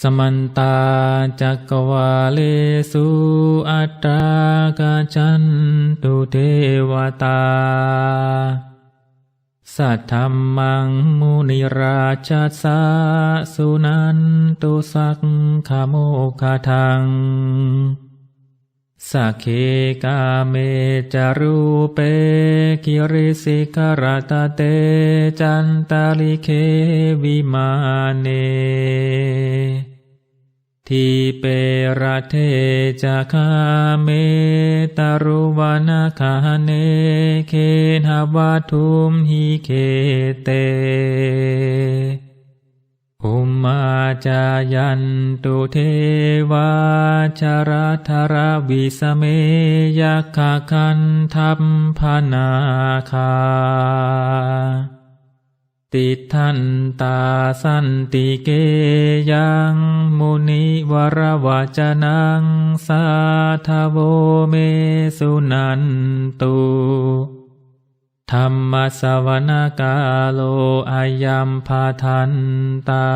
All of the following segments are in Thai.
สมันตาจักวาเลสุอัตตากาจันตุเทวตา สัทธรรมังมุนิราชสาสุนันตุสักขโมคทัง สักเคกาเมจารูเปกิริสิกรตเตจันตาลิเควิมาเน ทีเประเทจะคาเมตารุวานาคาเนเคนหวัทุมหิเคเต มาจายันตุเทวาชรธรวิสเมยัคคคันทัพพนาคา ติทันตาสันติเกยังมุนิวรวจนังสาทโวเมสุนันตุ ธรรมสวนกาโลอายัมพาทันตา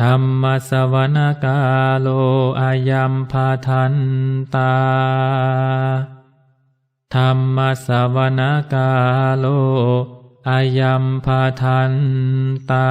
ธรรมสวนกาโลอายัมพาทันตา ธรรมสวนกาโลอายัมพาทันตา